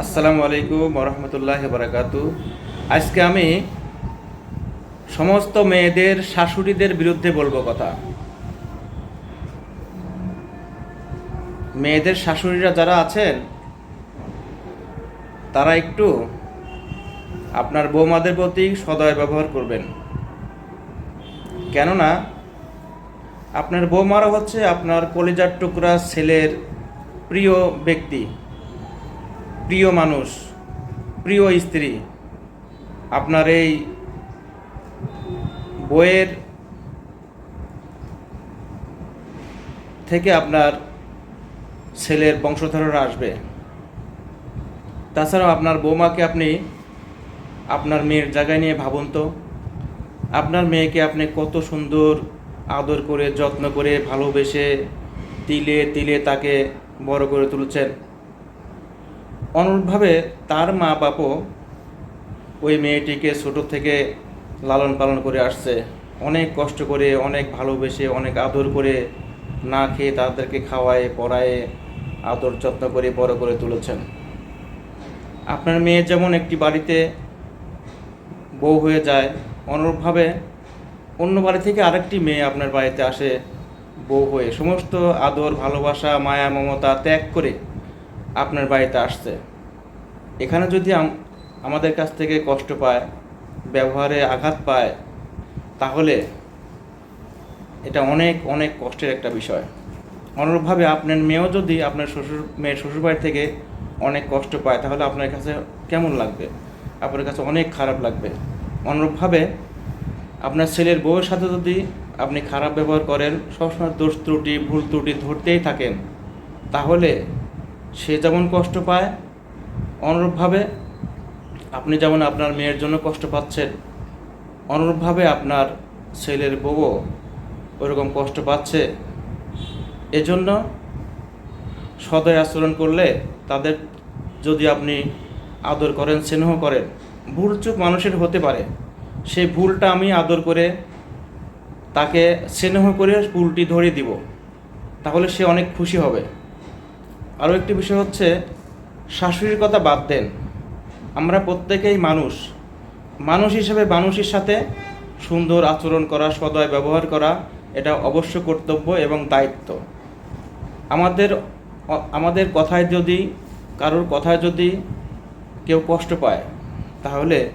আসসালামু আলাইকুম রহমতুল্লাহ বারাকাতু আজকে আমি সমস্ত মেয়েদের, শাশুড়িদের বিরুদ্ধে বলব কথা। মেয়েদের, শাশুড়িরা যারা আছেন, তারা একটু আপনার বৌমাদের প্রতি সদয় ব্যবহার করবেন। কেননা, আপনার বৌমারা হচ্ছে আপনার কলিজার টুকরা ছেলের প্রিয় ব্যক্তি। প্রিয় মানুষ, প্রিয় স্ত্রী, আপনার এই বইয়ের থেকে আপনার ছেলের বংশধররা আসবে। তাছাড়াও আপনার বৌমাকে আপনি আপনার মেয়ের জায়গায় নিয়ে ভাবুন তো। আপনার মেয়েকে আপনি কত সুন্দর আদর করে, যত্ন করে, ভালোবেসে তিলে তিলে তাকে বড় করে তুলছেন। অনুরূপভাবে তার মা বাপও ওই মেয়েটিকে ছোটো থেকে লালন পালন করে আসছে। অনেক কষ্ট করে, অনেক ভালোবেসে, অনেক আদর করে না খেয়ে তাদেরকে খাওয়ায়, পড়ায়, আদর যত্ন করে বড় করে তুলেছেন। আপনার মেয়ে যেমন একটি বাড়িতে বউ হয়ে যায়, অনুরূপভাবে অন্য বাড়ি থেকে আরেকটি মেয়ে আপনার বাড়িতে আসে, বউ হয়ে। সমস্ত আদর, ভালোবাসা, মায়া, মমতা ত্যাগ করে আপনার বাড়িতে আসছে। এখানে যদি আমাদের কাছ থেকে কষ্ট পায়, ব্যবহারে আঘাত পায়, তাহলে এটা অনেক অনেক কষ্টের একটা বিষয়। অনুরূপভাবে আপনার মেয়েও যদি আপনার শ্বশুর, মেয়ের শ্বশুরবাড়ি থেকে অনেক কষ্ট পায়, তাহলে আপনার কাছে কেমন লাগবে? আপনার কাছে অনেক খারাপ লাগবে। অনুরূপভাবে আপনার ছেলের বউয়ের সাথে যদি আপনি খারাপ ব্যবহার করেন, সবসময় দোষ ত্রুটি, ভুল ত্রুটি ধরতেই থাকেন, তাহলে সে যেমন কষ্ট পায় অনুরূপভাবে আপনি যেমন আপনার মেয়ের জন্য কষ্ট পাচ্ছেন, অনুরূপভাবে আপনার ছেলের বউও ওরকম কষ্ট পাচ্ছে। এজন্য সদয় আচরণ করলে তাদের যদি আপনি আদর করেন, স্নেহ করেন, ভুল চুক মানুষের হতে পারে। সেই ভুলটা আমি আদর করে তাকে স্নেহ করে ভুলটি ধরিয়ে দিব, তাহলে সে অনেক খুশি হবে। আরও একটি বিষয় হচ্ছে শাশুড়ির কথা বাদ দেন। আমরা প্রত্যেকেই মানুষ। মানুষ হিসেবে মানুষের সাথে সুন্দর আচরণ করা, সদয় ব্যবহার করা, এটা অবশ্য কর্তব্য এবং দায়িত্ব। আমাদের আমাদের কথায় যদি, কারোর কথায় যদি কেউ কষ্ট পায়, তাহলে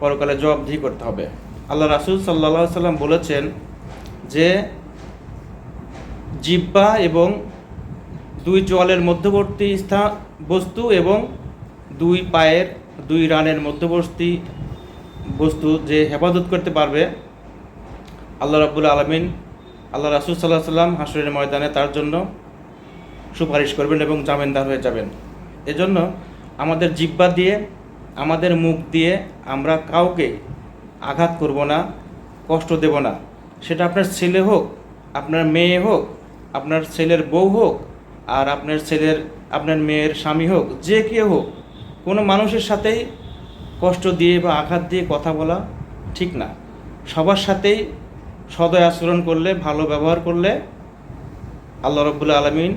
পরকালে জবাবদিহি করতে হবে। আল্লাহ রাসুল সাল্লা সাল্লাম বলেছেন যে জিব্বা এবং দুই জলের মধ্যবর্তী স্থান বস্তু এবং দুই পায়ের দুই রানের মধ্যবর্তী বস্তু যে হেফাজত করতে পারবে, আল্লাহ রাবুল আলমিন, আল্লাহ রাসুল সাল্লাহ সাল্লাম হাসরের ময়দানে তার জন্য সুপারিশ করবেন এবং জামিনদার হয়ে যাবেন। এজন্য আমাদের জিব্বা দিয়ে, আমাদের মুখ দিয়ে আমরা কাউকে আঘাত করব না, কষ্ট দেব না। সেটা আপনার ছেলে হোক, আপনার মেয়ে হোক, আপনার ছেলের বউ হোক আর আপনার ছেলের, আপনার মেয়ের স্বামী হোক, যে কেউ হোক, কোনো মানুষের সাথেই কষ্ট দিয়ে বা আঘাত দিয়ে কথা বলা ঠিক না। সবার সাথেই সদয় আচরণ করলে, ভালো ব্যবহার করলে আল্লাহ রব্বুল্লা আলমিন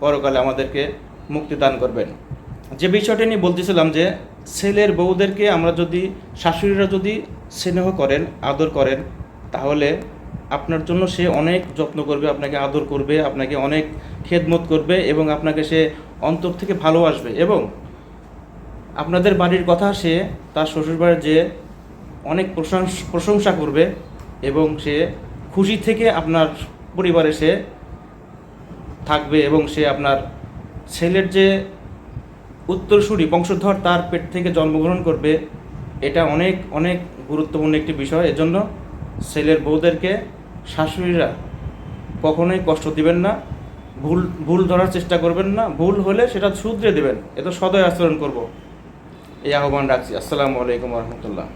পরকালে আমাদেরকে মুক্তি দান করবেন। যে বিষয়টি নিয়ে বলতেছিলাম যে, ছেলের বউদেরকে আমরা যদি, শাশুড়িরা যদি স্নেহ করেন, আদর করেন, তাহলে আপনার জন্য সে অনেক যত্ন করবে, আপনাকে আদর করবে, আপনাকে অনেক খেদমত করবে এবং আপনাকে সে অন্তর থেকে ভালোবাসবে এবং আপনাদের বাড়ির কথা সে তার শ্বশুরবাড়ির যে অনেক প্রশংস- প্রশংসা করবে এবং সে খুশি থেকে আপনার পরিবারে সে থাকবে এবং সে আপনার ছেলের যে উত্তরসূরি বংশধর তার পেট থেকে জন্মগ্রহণ করবে, এটা অনেক অনেক গুরুত্বপূর্ণ একটি বিষয়। এজন্য ছেলের বউদেরকে শাশুড়িরা কখনোই কষ্ট দিবেন না, ভুল ভুল ধরার চেষ্টা করবেন না, ভুল হলে সেটা শুধরে দেবেন। এত সদয় আচরণ করব। এই আহ্বান রাখছি। আসসালামু আলাইকুম রহমতুল্লাহ।